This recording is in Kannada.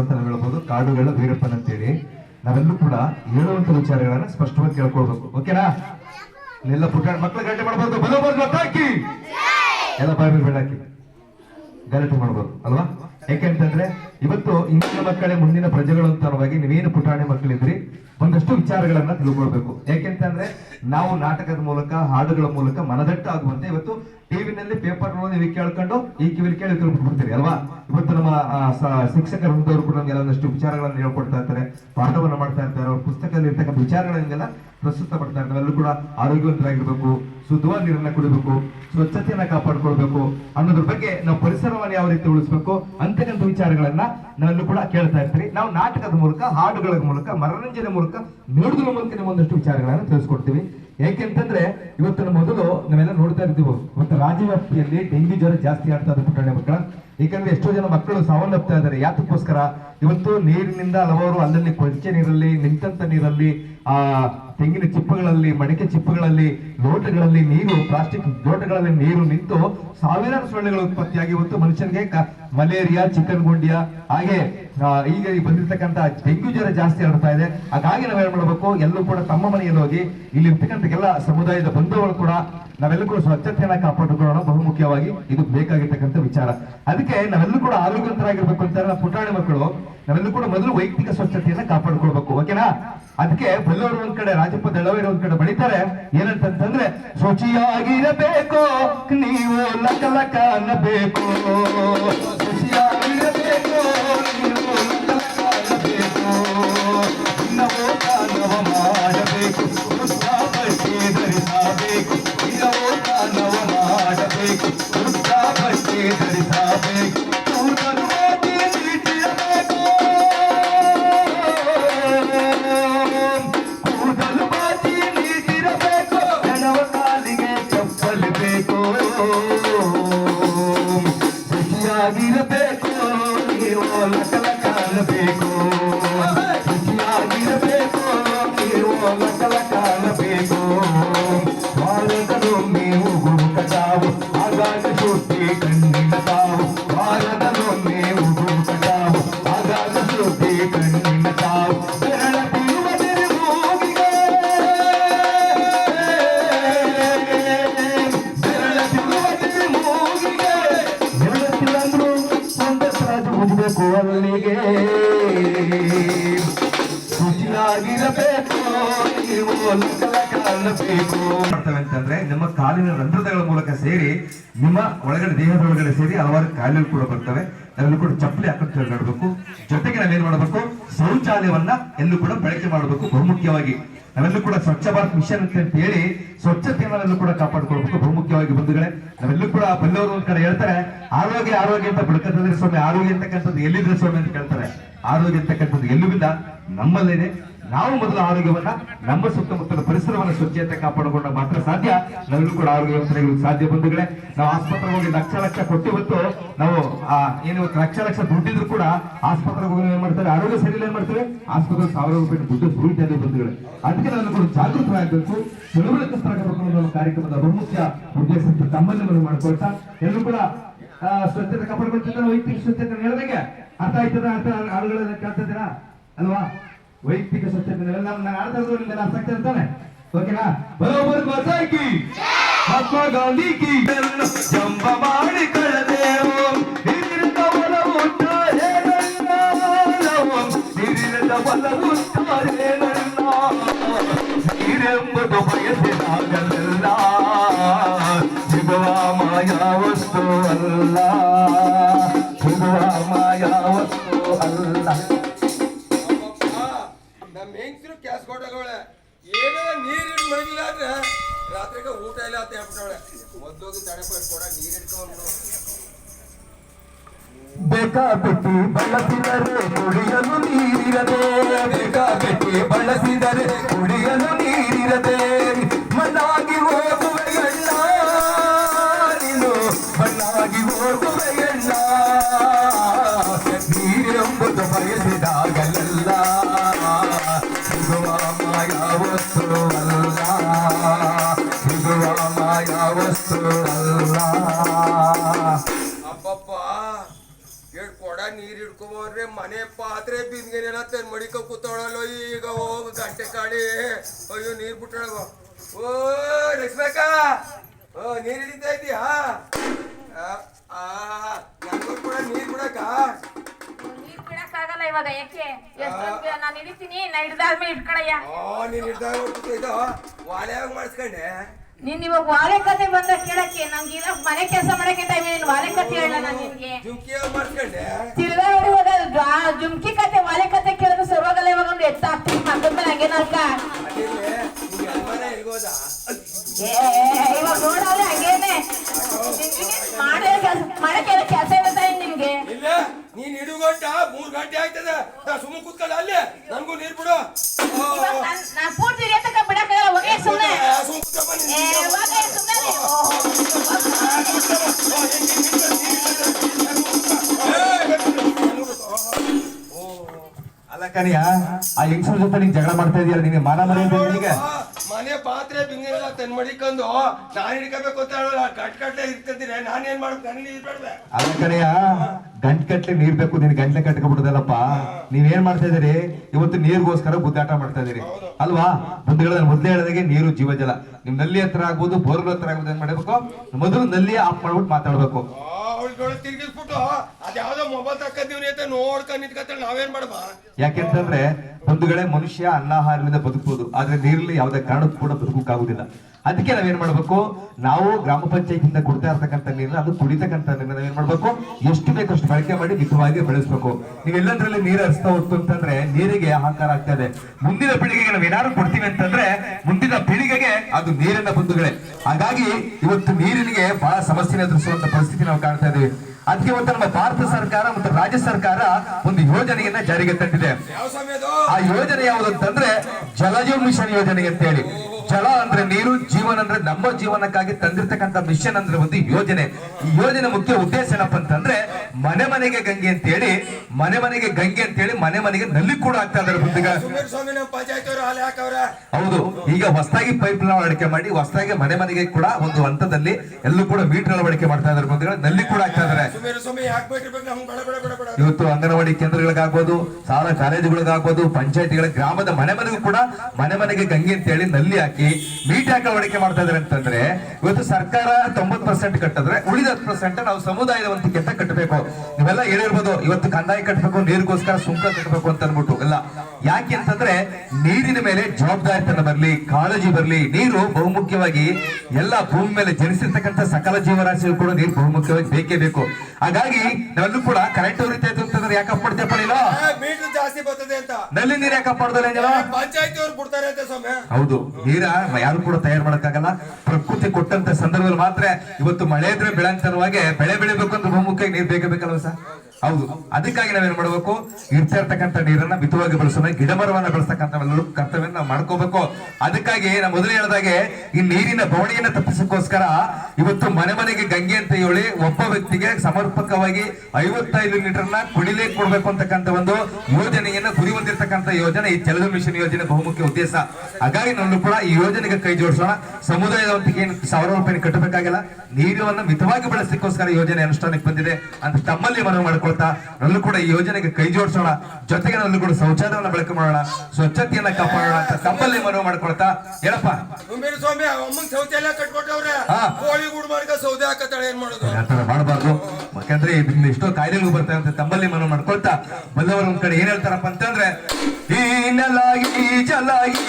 ಅಂತ ನಾವು ಕಾಡುಗಳ ವೀರಪ್ಪನ್ ನಾವೆಲ್ಲೂ ಕೂಡ ಹೇಳುವಂತ ವಿಚಾರಗಳನ್ನ ಸ್ಪಷ್ಟವಾಗಿ ಕೇಳ್ಕೊಳ್ಬೇಕು. ಓಕೆನಾ ಎಲ್ಲ ಪುಟ್ಟ ಮಕ್ಕಳ ಗಂಟೆ ಮಾಡಬಾರ್ದು. ಬಲೋಬರ್ ಮತ್ತಾಕಿ ಎಲ್ಲ ಬಾಯಿ ಬೆಳಕಿ ಗಲಾಟೆ ಮಾಡ್ಬೋದು ಅಲ್ವಾ? ಯಾಕೆಂತಂದ್ರೆ ಇವತ್ತು ಇಂದಿನ ಮಕ್ಕಳೇ ಮುಂದಿನ ಪ್ರಜೆಗಳು ಅಂತ ನೀವೇನು ಪುಟಾಣಿ ಮಕ್ಕಳಿದ್ರಿ, ಒಂದಷ್ಟು ವಿಚಾರಗಳನ್ನ ತಿಳ್ಕೊಳ್ಬೇಕು. ಯಾಕೆಂತಂದ್ರೆ ನಾವು ನಾಟಕದ ಮೂಲಕ, ಹಾಡುಗಳ ಮೂಲಕ ಮನದಟ್ಟು ಆಗುವಂತೆ ಇವತ್ತು ಟಿವಿನಲ್ಲಿ ಪೇಪರ್ ನೀವು ಕೇಳ್ಕೊಂಡು ಈ ಕಿವಿಲಿ ಕೇಳಿ ತಿಳ್ಕೊಬಿಡ್ತೀರಿ ಅಲ್ವಾ? ಇವತ್ತು ನಮ್ಮ ಶಿಕ್ಷಕರು ವೃಂದವರು ಕೂಡ ನಮ್ಗೆ ಒಂದಷ್ಟು ವಿಚಾರಗಳನ್ನು ಹೇಳ್ಕೊಡ್ತಾ ಇರ್ತಾರೆ, ಪಾಠವನ್ನು ಮಾಡ್ತಾ ಇರ್ತಾರೆ, ಅವ್ರ ಪುಸ್ತಕದಲ್ಲಿ ಇರ್ತಕ್ಕಂಥ ವಿಚಾರಗಳನ್ನೆಲ್ಲ ಪ್ರಸ್ತುತ ಪಡ್ತಾ ಇರ್ತಾರೆ. ನಾವೆಲ್ಲರೂ ಕೂಡ ಆರೋಗ್ಯವಂತರಾಗಿರ್ಬೇಕು, ಶುದ್ಧವಾದ ನೀರನ್ನ ಕುಡಿಬೇಕು, ಸ್ವಚ್ಛತೆಯನ್ನ ಕಾಪಾಡ್ಕೊಳ್ಬೇಕು, ಅನ್ನೋದ್ರ ಬಗ್ಗೆ ನಾವು ಪರಿಸರವನ್ನು ಯಾವ ರೀತಿ ಉಳಿಸ್ಬೇಕು ಅಂತಕ್ಕಂಥ ವಿಚಾರಗಳನ್ನ ನಾವೆಲ್ಲೂ ಕೂಡ ಕೇಳ್ತಾ ಇರ್ತೀರಿ ನಾವು ನಾಟಕದ ಮೂಲಕ, ಹಾಡುಗಳ ಮೂಲಕ, ಮನರಂಜನೆ ಮೂಲಕ, ನೋಡುಗಳ ಮೂಲಕ ಒಂದಷ್ಟು ವಿಚಾರಗಳನ್ನ ತಿಳಿಸ್ಕೊಡ್ತೀವಿ. ಯಾಕೆಂತಂದ್ರೆ ಇವತ್ತಿನ ಮೊದಲು ನಾವೆಲ್ಲ ನೋಡ್ತಾ ಇರ್ತೀವಿ ಇವತ್ತು ರಾಜ್ಯವ್ಯಾಪ್ತಿಯಲ್ಲಿ ಡೆಂಗ್ಯೂ ಜ್ವರ ಜಾಸ್ತಿ ಆಗ್ತಾ ಇದೆ ಪುಟ್ಟಣ್ಣ ಮಕ್ಕಳ. ಏಕೆಂದ್ರೆ ಎಷ್ಟೋ ಜನ ಮಕ್ಕಳು ಸಾವನ್ನಪ್ತಾ ಇದ್ದಾರೆ. ಯಾತಕ್ಕೋಸ್ಕರ ಇವತ್ತು ನೀರಿನಿಂದ ಹಲವಾರು ಅಲ್ಲಲ್ಲಿ ಕೊಳಚೆ ನೀರಲ್ಲಿ, ನಿಂತಂತ ನೀರಲ್ಲಿ, ಆ, ತೆಂಗಿನ ಚಿಪ್ಪಗಳಲ್ಲಿ, ಮಡಿಕೆ ಚಿಪ್ಪಗಳಲ್ಲಿ, ಲೋಟಗಳಲ್ಲಿ ನೀರು, ಪ್ಲಾಸ್ಟಿಕ್ ಲೋಟಗಳಲ್ಲಿ ನೀರು ನಿಂತು ಸಾವಿರಾರು ಸೊಳ್ಳೆಗಳು ಉತ್ಪತ್ತಿಯಾಗಿ ಇವತ್ತು ಮನುಷ್ಯನಿಗೆ ಮಲೇರಿಯಾ ಚಿಕನ್ ಗುಂಡಿಯಾ ಹಾಗೆ ಈಗ ಬಂದಿರ್ತಕ್ಕಂಥ ಡೆಂಗ್ಯೂ ಜ್ವರ ಜಾಸ್ತಿ ಆಡ್ತಾ ಇದೆ. ಹಾಗಾಗಿ ನಾವೇನ್ ಮಾಡಬೇಕು? ಎಲ್ಲರೂ ಕೂಡ ತಮ್ಮ ಮನೆಯಲ್ಲಿ ಹೋಗಿ ಇಲ್ಲಿ ಇರ್ತಕ್ಕಂಥ ಎಲ್ಲ ಸಮುದಾಯದ ಬಂಧುಗಳು ಕೂಡ ನಾವೆಲ್ಲರೂ ಸ್ವಚ್ಛತೆಯನ್ನ ಕಾಪಾಡಿಕೊಳ್ಳೋಣ, ಬಹುಮುಖ್ಯವಾಗಿ ಇದು ಬೇಕಾಗಿರ್ತಕ್ಕಂಥ ವಿಚಾರ. ಅದಕ್ಕೆ ನಾವೆಲ್ಲರೂ ಕೂಡ ಆರೋಗ್ಯವಂತರಾಗಿರ್ಬೇಕು ಅಂತ ನಮ್ಮ ಪುಟಾಣಿ ಮಕ್ಕಳು, ನಾವೆಲ್ಲರೂ ಕೂಡ ಮೊದಲು ವೈಯಕ್ತಿಕ ಸ್ವಚ್ಛತೆಯನ್ನ ಕಾಪಾಡ್ಕೊಳ್ಬೇಕು ಓಕೆನಾ ಅದಕ್ಕೆ ಬಲ್ಲವರು ಒಂದ್ ಕಡೆ, ರಾಜಪ್ಪ ದಳವೇರು ಒಂದ್ ಕಡೆ ಬಳಿತಾರೆ ಏನಂತಂದ್ರೆ ಶುಚಿಯಾಗಿರಬೇಕು, ನೀವು ಲಕ ಲಕ ಅನ್ನಬೇಕು. ಕಾಣಬೇಕು ಬಾಲಕರು ನೀವು ಗುರುಕ ತಾವು ಆಗಾಗ ಶುದ್ಧಿ ಕಣ್ಣಿನ ತಾವು ಬಾಲಕರು ನೀವು ಗುರುಕ ತಾವು ಆಗಾಗ ಶುದ್ಧಿ ಕಣ್ಣಿನ ತಾವು ಬೆರಳ ಬೀಳುವ ಮೂಗಿಗೆ ಬೆರಳ ಬೀಳುವ ಮೂಗಿಗೆ ಬೆರಳತ್ತಿಲ್ಲಂದ್ರು ಸಂದಸರಾಜು ಮುಗಿಬೇಕು ಅಲ್ಲಿಗೆ ಶುಚಿಯಾಗಿರಬೇಕು ನೀವು ಲಕಲ ಕಾಣಬೇಕು ಮಾಡ್ತವೆ ಅಂತಂದ್ರೆ ನಿಮ್ಮ ಕಾಲಿನ ರಂಧ್ರಗಳ ಮೂಲಕ ಸೇರಿ ನಿಮ್ಮ ಒಳಗಡೆ ದೇಹದ ಒಳಗಡೆ ಸೇರಿ ಹಲವಾರು ಕಾಯಿಲೆಗಳು ಕೂಡ ಬರ್ತವೆ. ನಾವೆಲ್ಲೂ ಕೂಡ ಚಪ್ಪಲಿ ಹಾಕೊಂಡು ತಿರುಗಾಡಬೇಕು ಜೊತೆಗೆ ನಾವೇನ್ ಮಾಡಬೇಕು? ಶೌಚಾಲಯವನ್ನ ಎಲ್ಲೂ ಕೂಡ ಬಳಕೆ ಮಾಡಬೇಕು ಬಹುಮುಖ್ಯವಾಗಿ. ನಾವೆಲ್ಲೂ ಕೂಡ ಸ್ವಚ್ಛ ಭಾರತ್ ಮಿಷನ್ ಅಂತ ಹೇಳಿ ಸ್ವಚ್ಛತೆಯನ್ನೆಲ್ಲೂ ಕೂಡ ಕಾಪಾಡ್ಕೊಳ್ಬೇಕು ಬಹುಮುಖ್ಯವಾಗಿ ಬಂಧುಗಳೇ. ನಾವೆಲ್ಲೂ ಕೂಡ ಬಲ್ಲವರು ಒಂದ್ ಕಡೆ ಹೇಳ್ತಾರೆ, ಆರೋಗ್ಯ ಆರೋಗ್ಯ ಅಂತ ಬಿಡ್ಕಂತಂದ್ರೆ ಸ್ವಾಮಿ, ಆರೋಗ್ಯ ಅಂತಕ್ಕಂಥದ್ದು ಎಲ್ಲಿದ್ರೆ ಸ್ವಾಮಿ? ಅಂತ ಕೇಳ್ತಾರೆ. ಆರೋಗ್ಯ ಅಂತಕ್ಕಂಥದ್ದು ಎಲ್ಲೂ ಇಲ್ಲ. ನಮ್ಮಲ್ಲಿದೆ ನಾವು ಮೊದಲು ಆರೋಗ್ಯವನ್ನ, ನಮ್ಮ ಸುತ್ತಮುತ್ತಲ ಪರಿಸರವನ್ನ ಸ್ವಚ್ಛತೆ ಕಾಪಾಡಿಕೊಂಡ ಮಾತ್ರ ಸಾಧ್ಯ. ನಮಗೂ ಕೂಡ ಆರೋಗ್ಯವಂತರಾಗಲು ಸಾಧ್ಯ ಬಂಧುಗಳೇ. ನಾವು ಆಸ್ಪತ್ರೆಗೆ ಹೋಗಿ ಲಕ್ಷ ಲಕ್ಷ ಕೊಟ್ಟು ಇವತ್ತು ನಾವು ಏನು ಲಕ್ಷ ಲಕ್ಷ ದುಡ್ಡಿದ್ರು ಕೂಡ ಆಸ್ಪತ್ರೆಗೆ ಹೋಗಿ ಏನ್ ಮಾಡ್ತಾರೆ ಆರೋಗ್ಯ ಸರಿ ಏನ್ ಮಾಡ್ತಾರೆ ಆಸ್ಪತ್ರೆ ಸಾವಿರ ರೂಪಾಯಿ ದುಡ್ಡು ಸುರಿತಾ ಇದೆ ಅದಕ್ಕೆ ನಾನು ಕೂಡ ಜಾಗೃತರಾಗಬೇಕು ತಿಳುವಳಿಕಸ್ತರಾಗಬೇಕು ಅನ್ನೋ ಕಾರ್ಯಕ್ರಮದ ಬಹುಮುಖ್ಯ ಉದ್ದೇಶ ತಮ್ಮಲ್ಲಿ ಮನವಿ ಮಾಡ್ಕೊಳ್ತಾ, ಎಲ್ಲರೂ ಕೂಡ ಸ್ವಚ್ಛತೆ ಕಾಪಾಡ್ಕೊಳ್ತಿದ್ದಾರೆ ವೈಯಕ್ತಿಕ ಸ್ವಚ್ಛತೆ ಹೇಳಿದಂಗೆ ಅರ್ಥ ಆಯ್ತದ? ಅರ್ಥ ಕೇಳ್ತಾ ಕೇಳ್ತಿದ್ದೀರಾ ಅಲ್ವಾ? ವೈಯಕ್ತಿಕ ಸ್ವಚ್ಛತೆ ನಾವೆಲ್ಲ ನಾನು ಆಸಕ್ತಿ ಇರ್ತಾನೆ. ಓಕೆನಾ ಬಸಾಕಿ ಮಹಾತ್ಮ ಗಾಂಧಿ ನೀರಿನ ಬೇಕಾಬಿಟ್ಟಿ ಬಳಸಿದರೆ ಕುಡಿಯಲು ನೀರಿರದೆ. ಬೇಕಾಬಿಟ್ಟಿ ಬಳಸಿದರೆ ಕುಡಿಯಲು ನೀರಿರದೆ. ಮಣ್ಣಾಗಿ ಹೋಗುವೆಯಣ್ಣ ನೀನು ಮಣ್ಣಾಗಿ ನೀರೆಂಬುದು ನೀರ್ ಹಿಡ್ಕೊಂಬರ್ರೆ ಮನೆ ಪಾತ್ರೆ ಬಿಂದಿಗೆನೆಲ್ಲ ತನ್ ಮಡಿಕ ಕೂತವಳಲ್ಲೋ ಈಗ ಹೋಗು ಗಂಟೆ ಕಾಡಿ. ಅಯ್ಯೋ ನೀರ್ ಬಿಟ್ಟಳವ ಓ ರಶ್ಮಿಕ ಓ ನೀರ್ ಹಿಡಿತಾ ಇದೀಯಾ ನೀರು ಕೂಡ ನೀರ್ ಬಿಡಕ್ಕಾಗಲ್ಲ ಇವಾಗ ಯಾಕೆ ನಾನು ಹಿಡಿತೀನಿ? ನಾ ಹಿಡ್ದಾದ್ಮೇಲೆ ಇಟ್ಕೊಳಯ್ಯ ಓ ನೀನ್ ಹಿಡ್ದಾಗ ವಾಲ್ಯಾಗ ಮಾಡಿಸ್ಕೊಂಡೆ? ನೀನ್ ಇವಾಗ ವಾಲೆ ಕತೆ ಬಂದ ಕೇಳಕ್ಕೆ ನಂಗೆ ಇವಾಗ ಮನೆ ಕೆಲಸ ಮಾಡಕ್ಕೆ ಟೈಮ್ ನೀನ್ ವಾಲೆ ಕತೆ ಹೇಳ ನಾನು ನಿನ್ಗೆ. ಜುಮ್ಕಿ ಕತೆ ವಾಲೆ ಕತೆ ಕೇಳಿದ್ರೆ ಸರ್ವಾಗಲ್ಲ ಇವಾಗ ಒಂದು ಎತ್ತ ಹಾಕ್ತೀನಿ. ಮಕ್ಕಳ ಇಲ್ಬೋದಾ ಏ ಇವಾಗ ನೋಡಾದ್ರೆ ಹಂಗೇನೆ. ಮಾಡೋ ಕೆಲಸ ಮಾಡೋ ಕೆಲಸ ಇರುತ್ತೆ ನಿನ್ಗೆ? ಇಲ್ಲ ನೀನ್ ಇಡು ಗಂಟ ಮೂರ್ ಗಂಟೆ ಆಯ್ತದ. ನಾ ಸುಮ್ಮನೆ ಕೂತ್ಕೊಳ್ಳ ಅಲ್ಲ ಕನಿಯ ಆ ಹೆಂಗಸರ ಜೊತೆ ನೀನ್ ಜಗಳ ಮಾಡ್ತಾ ಇದೀಯಲ್ಲ ನಿಮಗೆ ಮಾನ ಆ, ಮನೆ ಪಾತ್ರೆ ಬಿಂಗೆಲ್ಲ ತನ್ ಮಡಿಕೊಂಡು ನಾನು ಹಿಡ್ಕೋಬೇಕು ಅಂತ ಹೇಳಲ್ಲ. ಗಂಟ್ ಕಟ್ಲೆ ಇರ್ಕಂತೀನಿ ನಾನು ಏನ್ ಮಾಡ್ಬೇಕು ನನಗೆ ನೀರ್ ಬೇಡ್ವೆ ಅದ ಕಡೆಯ ಗಂಟ್ ಕಟ್ಲೆ ನೀರ್ ಬೇಕು. ನೀನ್ ಗಂಟ್ಲೆ ಕಟ್ಕೊಬಿಡುದಲ್ಲಪ್ಪ. ನೀವೇನ್ ಮಾಡ್ತಾ ಇದೀರಿ ಇವತ್ತು ನೀರ್ಗೋಸ್ಕರ ಗುದ್ದಾಟ ಮಾಡ್ತಾ ಇದೀರಿ ಅಲ್ವಾ? ಮುಂದೆ ಮೊದ್ಲೇ ಹೇಳಿದಾಗೆ ನೀರು ಜೀವಜಲ. ನಿಮ್ನಲ್ಲಿ ಹತ್ರ ಆಗ್ಬೋದು ಬೋರ್ಗಳ ಹತ್ರ ಆಗ್ಬೋದು ಏನ್ ಮಾಡ್ಬೇಕು? ಮೊದಲು ನಲ್ಲಿ ಆಫ್ ಮಾಡ್ಬಿಟ್ಟು ಮಾತಾಡ್ಬೇಕು. ತಿರ್ಗಿಸ್ಬಿಟ್ಟು ಮೊಬೈಲ್ ಅಂತ ನಾವೇನ್ ಯಾಕೆಂತಂದ್ರೆ ಬಂಧುಗಳೇ ಮನುಷ್ಯ ಅನ್ನಾಹಾರದಿಂದ ಬದುಕಬಹುದು ಆದ್ರೆ ನೀರಲ್ಲಿ ಯಾವುದೇ ಕಾರಣಕ್ಕೂ ಕೂಡ ಬದುಕಕ್ಕಾಗುದಿಲ್ಲ ಅದಕ್ಕೆ ನಾವೇನ್ ಮಾಡ್ಬೇಕು? ನಾವು ಗ್ರಾಮ ಪಂಚಾಯತಿಯಿಂದ ಕೊಡ್ತಾ ಇರ್ತಕ್ಕಂಥ ನೀರನ್ನ ಅದು ಕುಡಿತಕ್ಕಂಥ ನೀರನ್ನ ಏನ್ ಮಾಡ್ಬೇಕು? ಎಷ್ಟು ಬೇಕಷ್ಟು ಬಳಕೆ ಮಾಡಿ ಮಿತವಾಗಿ ಬೆಳೆಸ್ಬೇಕು. ನೀವೆಲ್ಲದ್ರಲ್ಲಿ ನೀರು ಹರಿಸ್ತಾ ಹೋಗ್ತು ಅಂತಂದ್ರೆ ನೀರಿಗೆ ಹಾಹಾಕಾರ ಆಗ್ತಾ ಇದೆ. ಮುಂದಿನ ಪೀಳಿಗೆಗೆ ನಾವ್ ಏನಾದ್ರು ಕೊಡ್ತೀವಿ ಅಂತಂದ್ರೆ ಮುಂದಿನ ಪೀಳಿಗೆಗೆ ಅದು ನೀರಿನ ಬಂಧುಗಳೇ. ಹಾಗಾಗಿ ಇವತ್ತು ನೀರಿನಿಗೆ ಬಹಳ ಸಮಸ್ಯೆ ಎದುರಿಸುವಂತ ಪರಿಸ್ಥಿತಿ ನಾವು ಕಾಣ್ತಾ ಇದೀವಿ. ಅದಕ್ಕೆ ಇವತ್ತು ನಮ್ಮ ಭಾರತ ಸರ್ಕಾರ ಮತ್ತು ರಾಜ್ಯ ಸರ್ಕಾರ ಒಂದು ಯೋಜನೆಯನ್ನ ಜಾರಿಗೆ ತಂದಿದೆ. ಆ ಯೋಜನೆ ಯಾವುದು ಅಂತಂದ್ರೆ ಜಲಜೀವ ಮಿಷನ್ ಯೋಜನೆ ಅಂತ ಹೇಳಿ ಜಲ ಅಂದ್ರೆ ನೀರು ಜೀವನ ಅಂದ್ರೆ ನಮ್ಮ ಜೀವನಕ್ಕಾಗಿ ತಂದಿರ್ತಕ್ಕಂಥ ಮಿಷನ್ ಅಂದ್ರೆ ಒಂದು ಯೋಜನೆ. ಈ ಯೋಜನೆ ಮುಖ್ಯ ಉದ್ದೇಶ ಏನಪ್ಪಾ ಅಂತಂದ್ರೆ ಮನೆ ಮನೆಗೆ ಗಂಗೆ ಅಂತ ಹೇಳಿ ಮನೆ ಮನೆಗೆ ಗಂಗೆ ಅಂತ ಹೇಳಿ ಮನೆ ಮನೆಗೆ ನಲ್ಲಿ ಕೂಡ ಆಗ್ತಾ ಇದಾರೆ ಹೌದು ಈಗ ಹೊಸದಾಗಿ ಪೈಪ್ ಅಳವಡಿಕೆ ಮಾಡಿ ಹೊಸದಾಗಿ ಮನೆ ಮನೆಗೆ ಕೂಡ ಒಂದು ಹಂತದಲ್ಲಿ ಎಲ್ಲೂ ಕೂಡ ಮೀಟರ್ ಅಳವಡಿಕೆ ಮಾಡ್ತಾ ಇದಾರೆ ಹೇಳಿ ನಲ್ಲಿ ಕೂಡ ಆಗ್ತಾ ಇದಾರೆ ಇವತ್ತು ಅಂಗನವಾಡಿ ಕೇಂದ್ರಗಳಿಗಾಗ್ಬೋದು ಶಾಲಾ ಕಾಲೇಜುಗಳಿಗಾಗ್ಬೋದು ಪಂಚಾಯತಿಗಳ ಗ್ರಾಮದ ಮನೆ ಮನೆಗೂ ಕೂಡ ಮನೆ ಮನೆಗೆ ಗಂಗೆ ಅಂತ ಹೇಳಿ ನಲ್ಲಿ ಹಾಕಿ ಮೀಟ್ ಯಾಕೆ ಹೊಡಿಕೆ ಮಾಡ್ತಾ ಇದಾರೆ ಅಂತಂದ್ರೆ ಇವತ್ತು ಸರ್ಕಾರ ತೊಂಬತ್ ಪರ್ಸೆಂಟ್ ಕಟ್ಟಿದ್ರೆ ಉಳಿದ ಹತ್ತು ಪರ್ಸೆಂಟ್ ನಾವು ಸಮುದಾಯದ ವಂತಿಕೆ ಅಂತ ಕಟ್ಟಬೇಕು. ನೀವೆಲ್ಲ ಹೇಳಿರ್ಬೋದು ಇವತ್ತು ಕಂದಾಯ ಕಟ್ಟಬೇಕು ನೀರಿಗೋಸ್ಕರ ಸುಂಕ ಕಟ್ಟಬೇಕು ಅಂತ ಅನ್ಬಿಟ್ಟು ಇಲ್ಲ ಯಾಕೆ ಅಂತಂದ್ರೆ ನೀರಿನ ಮೇಲೆ ಜವಾಬ್ದಾರಿತನ ಬರ್ಲಿ ಕಾಳಜಿ ಬರ್ಲಿ ನೀರು ಬಹುಮುಖ್ಯವಾಗಿ ಎಲ್ಲ ಭೂಮಿ ಮೇಲೆ ಜನಿಸಿರ್ತಕ್ಕಂಥ ಸಕಲ ಜೀವರಾಶಿಗಳು ಕೂಡ ನೀರು ಬಹುಮುಖ್ಯವಾಗಿ ಬೇಕೇ ಬೇಕು. ಹಾಗಾಗಿ ನಾವೆಲ್ಲೂ ಕೂಡ ಕರೆಂಟ್ ಉರಿತಾ ಇತ್ತು ಅಂತಂದ್ರೆ ಯಾಕೆ ಮಾಡ್ತೇಪ್ಪ ನೀನು? ಜಾಸ್ತಿ ಬರ್ತದೆ ಅಂತ. ನಲ್ಲಿ ನೀರು ಯಾಕೆ ಮಾಡ್ದಲ್ಲ ಅವ್ರು ಬಿಡ್ತಾರೆ ಸ್ವಾಮಿ. ಹೌದು ನೀರ ಯಾರು ಕೂಡ ತಯಾರು ಮಾಡಕ್ಕಾಗಲ್ಲ. ಪ್ರಕೃತಿ ಕೊಟ್ಟಂತ ಸಂದರ್ಭದಲ್ಲಿ ಮಾತ್ರ ಇವತ್ತು ಮಳೆ ಇದ್ರೆ ಬೆಳಂತನವಾಗಿ ಬೆಳೆ ಬೆಳಿಬೇಕು ಅಂದ್ರೆ ಬಹುಮುಖ್ಯ ನೀರು ಬೇಕೇ ಬೇಕಲ್ವ ಸರ್? ಹೌದು. ಅದಕ್ಕಾಗಿ ನಾವೇನ್ ಮಾಡಬೇಕು? ಇರ್ತಾ ನೀರನ್ನ ಮಿತವಾಗಿ ಬಳಸೋಣ ಗಿಡ ಮರವನ್ನ ಬೆಳೆಸ್ತಕ್ಕಂಥ ಕರ್ತವ್ಯ ನಾವು ಮಾಡ್ಕೋಬೇಕು. ಅದಕ್ಕಾಗಿ ನಾ ಮೊದಲು ಹೇಳಿದಾಗೆ, ಈ ನೀರಿನ ಬವಣೆಯನ್ನ ತಪ್ಪಿಸಕ್ಕೋಸ್ಕರ ಇವತ್ತು ಮನೆ ಮನೆಗೆ ಗಂಗೆ ಅಂತ ಹೇಳಿ ಒಬ್ಬ ವ್ಯಕ್ತಿಗೆ ಸಮರ್ಪಕವಾಗಿ ಐವತ್ತೈದು ಲೀಟರ್ನ ಕುಡಿಲೇ ಕೊಡ್ಬೇಕು ಅಂತಕ್ಕಂಥ ಒಂದು ಯೋಜನೆಯನ್ನ ಗುರಿ ಹೊಂದಿರತಕ್ಕಂಥ ಯೋಜನೆ, ಈ ಜಲದ ಮಿಷನ್ ಯೋಜನೆ ಬಹುಮುಖ್ಯ ಉದ್ದೇಶ. ಹಾಗಾಗಿ ನಾನು ಕೂಡ ಈ ಯೋಜನೆಗೆ ಕೈ ಜೋಡಿಸೋಣ. ಸಮುದಾಯದ ಏನು ಸಾವಿರ ರೂಪಾಯಿ ಕಟ್ಟಬೇಕಾಗಿಲ್ಲ. ನೀರನ್ನು ಮಿತವಾಗಿ ಬಳಸಲಿಕ್ಕೋಸ್ಕರ ಯೋಜನೆ ಅನುಷ್ಠಾನಕ್ಕೆ ಬಂದಿದೆ ಅಂತ ತಮ್ಮಲ್ಲಿ ಮನವಿ ಮಾಡ್ಕೊಳ್ತಾ ನಲ್ಲೂ ಕೂಡ ಈ ಯೋಜನೆಗೆ ಕೈ ಜೋಡಿಸೋಣ. ಜೊತೆಗೆ ನನ್ನ ಕೂಡ ಶೌಚಾಲಯವನ್ನು ಬಳಕೆ ಮಾಡೋಣ. ಸ್ವಚ್ಛತೆಯನ್ನ ಕಾಪಾಡೋಣ ಅಂತ ತಮ್ಮಲ್ಲಿ ಮನವಿ ಮಾಡ್ಕೊಳ್ತಾ. ಹೇಳಪ್ಪ ಸುಮೀರ್ ಸ್ವಾಮಿ ಅಮ್ಮಂಗ್ ಕಟ್ಕೊಟ್ಟವ್ರೆ. ಕೋಳಿ ಗೂಡು ಮಾಡ್ಕ ಸೌದೆ ಹಾಕತ್ತಾಳೆ ಏನ್ ಮಾಡೋದು? ಆತರ ಮಾಡಬಾರ್ದು. ಯಾಕಂದ್ರೆ ಎಷ್ಟೋ ಕಾಯಿಲೆಗಳು ಬರ್ತಾ ಇರುತ್ತೆ. ತಮ್ಮಲ್ಲಿ ಮನವಿ ಮಾಡ್ಕೊಳ್ತಾ. ಬಂದವರು ಒಂದ್ ಕಡೆ ಏನ್ ಹೇಳ್ತಾರಪ್ಪ ಅಂತಂದ್ರೆ ಈ ನೆಲಾಗಿ ಈ ಜಲ ಈ